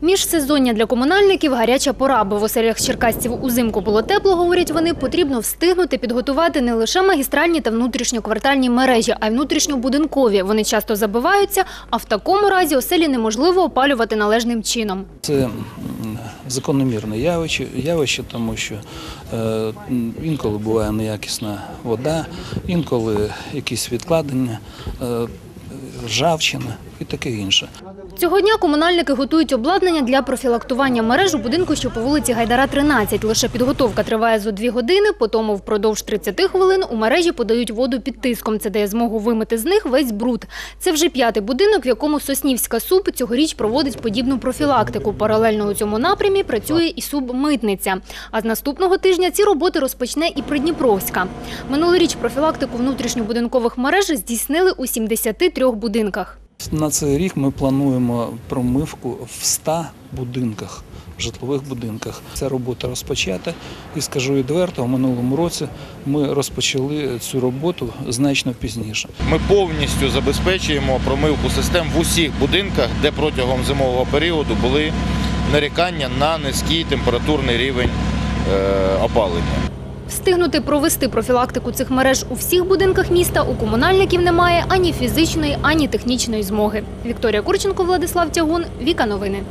Міжсезоння для комунальників – гаряча пора, бо в оселях черкасців узимку було тепло, говорять вони, потрібно встигнути підготувати не лише магістральні та внутрішньоквартальні мережі, а й внутрішньобудинкові. Вони часто забиваються, а в такому разі оселі неможливо опалювати належним чином. Це закономірне явище, тому що е, інколи буває неякісна вода, інколи якісь відкладення, е, ржавчина і таке інше. Цього дня комунальники готують обладнання для профілактування мереж у будинку, що по вулиці Гайдара, 13. Лише підготовка триває зо дві години, потім впродовж 30 хвилин у мережі подають воду під тиском. Це дає змогу вимити з них весь бруд. Це вже п'ятий будинок, в якому Соснівська СУП цьогоріч проводить подібну профілактику. Паралельно у цьому напрямі працює і СУБ-митниця. А з наступного тижня ці роботи розпочне і Придніпровська. Минулоріч профілактику внутрішньобудинкових мереж здійснили у 73 будинках. На цей рік ми плануємо промивку в 100 будинках, житлових будинках. Ця робота розпочата і скажу відверто, в минулому році ми розпочали цю роботу значно пізніше. Ми повністю забезпечуємо промивку систем в усіх будинках, де протягом зимового періоду були нарікання на низький температурний рівень е, опалення. Встигнути провести профілактику цих мереж у всіх будинках міста у комунальників немає ані фізичної, ані технічної змоги. Вікторія Курченко, Владислав Тягун, Віка Новини.